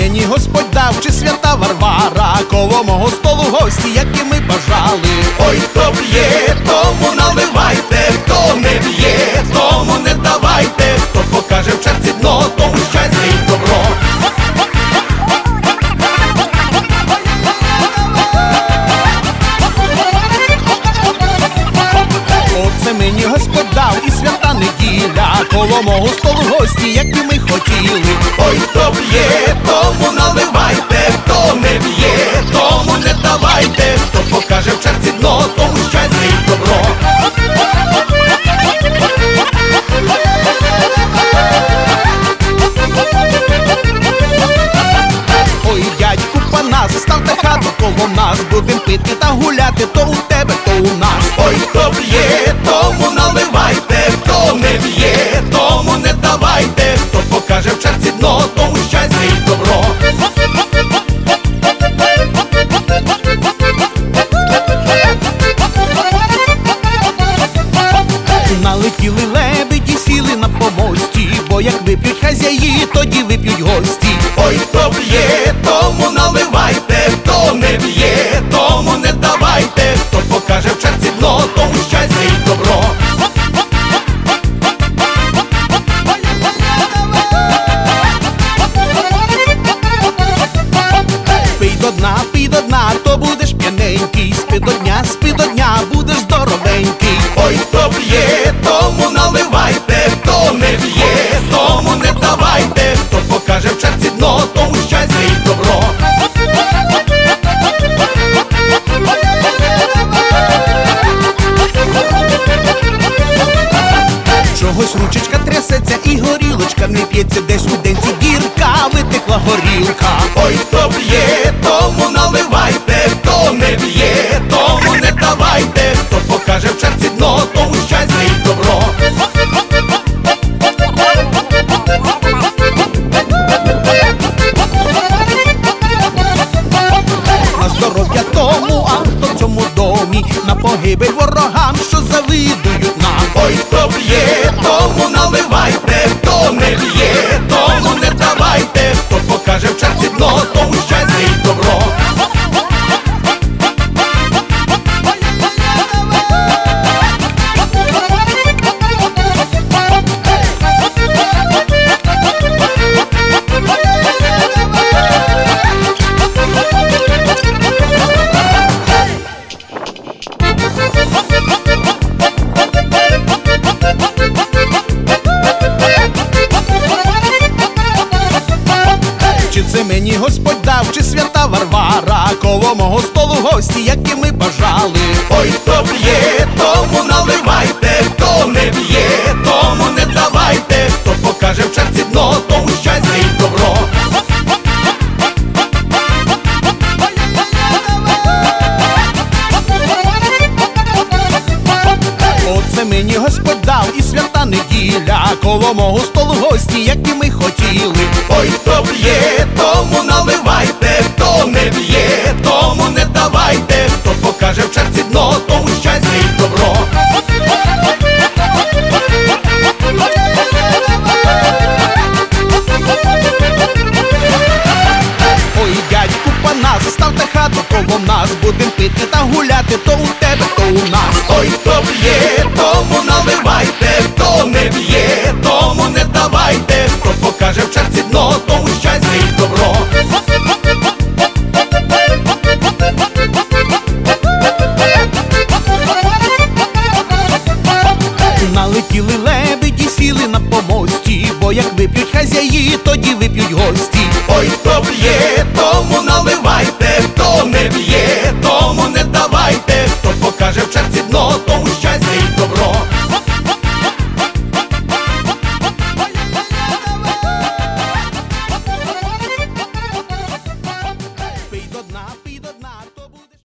мені Господь дав, чи свята Варвара, коло мого столу гості, які ми бажали. Ой, хто б'є, тому коло мого столу гості, як і ми хотіли. Ой, хто п'є, тому наливайте, хто не п'є, як вип'ють хазяї, тоді вип'ють гості. Ой, хто п'є, тому наливайте, Чогось ручечка трясеться і горілочка не п'ється, десь у денці дірка, витекла горілка. Ой, хто п'є, тому наливайте, хто не п'є, тому не давайте, хто покаже в черці дно, тому щастя і добро. На здоров'я тому, а хто в цьому домі, на погибель ворогам, що завидують нам. Ой, хто п'є, тому наливайте, хто не п'є, мені Господь дав, чи свята Варвара, коло мого столу гості, які ми бажали. Ой, хто п'є, тому наливайте, хто не п'є, тому не давайте, хто покаже в черці дно, тому щастя і добро. Оце мені Господь дав і свята неділя, коло мого столу гості, які ми хотіли. Ой, хто п'є, тому наливайте, хто не п'є, тому не давайте, хто покаже в черці дно, тому щастя і добро. Ой, дядьку Панас, ставте хату коло нас, будем пити та гуляти, то у тебе, то у нас. Ой, хто п'є, тому наливайте, хто не п'є, Налетіли лебеді, сіли на помості, бо як вип'ють хазяї, тоді вип'ють гості. Ой, хто б'є, тому п'є,